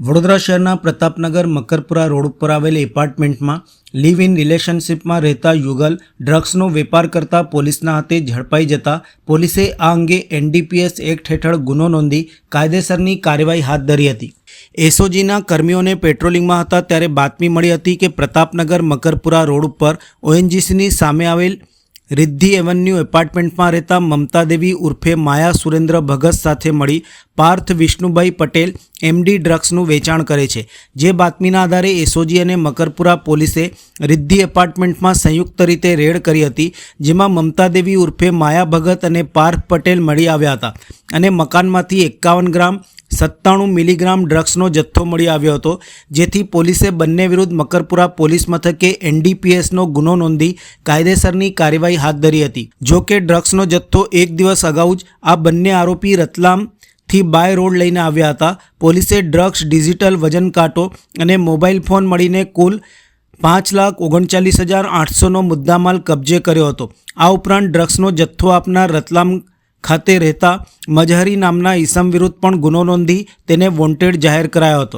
વડોદરા શહેરના પ્રતાપનગર મકરપુરા રોડ ઉપર આવેલ એપાર્ટમેન્ટમાં લીવ ઇન રિલેશનશિપમાં રહેતા યુગલ ડ્રગ્સનો વેપાર કરતા પોલીસના હાથે ઝડપાઈ જતા પોલીસે આ અંગે એનડીપીએસ એક્ટ હેઠળ ગુનો નોંધી કાયદેસરની કાર્યવાહી હાથ ધરી હતી. એસઓજીના કર્મીઓને પેટ્રોલિંગમાં હતા ત્યારે બાતમી મળી હતી કે પ્રતાપનગર મકરપુરા રોડ ઉપર ઓએનજીસીની સામે આવેલ રિદ્ધિ એવન્યુ એપાર્ટમેન્ટમાં રહેતા મમતા દેવી ઉર્ફે માયા સુરેન્દ્ર ભગત સાથે મળી પાર્થ વિષ્ણુભાઈ પટેલ એમડી ડ્રગ્સનું વેચાણ કરે છે. જે બાતમીના આધારે એસઓજી અને મકરપુરા પોલીસે રિદ્ધિ એપાર્ટમેન્ટમાં સંયુક્ત રીતે રેડ કરી હતી, જેમાં મમતા દેવી ઉર્ફે માયા ભગત અને પાર્થ પટેલ મળી આવ્યા હતા અને મકાનમાંથી એકાવન ગ્રામ સત્તાણું મિલીગ્રામ ડ્રગ્સનો જથ્થો મળી આવ્યો હતો, જેથી પોલીસે બંને વિરુદ્ધ મકરપુરા પોલીસ મથકે એનડીપીએસનો ગુનો નોંધી કાયદેસરની કાર્યવાહી હાથ ધરી હતી. જો કે ડ્રગ્સનો જથ્થો એક દિવસ અગાઉ જ આ બંને આરોપી રતલામથી બાય રોડ લઈને આવ્યા હતા. પોલીસે ડ્રગ્સ, ડિજિટલ વજન કાંટો અને મોબાઈલ ફોન મળીને કુલ પાંચ લાખ ઓગણચાલીસ હજાર આઠસોનો મુદ્દામાલ કબજે કર્યો હતો. આ ઉપરાંત ડ્રગ્સનો જથ્થો આપનાર રતલામ ખાતે રહેતા મજહરી નામના ઈસમ વિરુદ્ધ પણ ગુનો નોંધી તેને વોન્ટેડ જાહેર કરાયો હતો.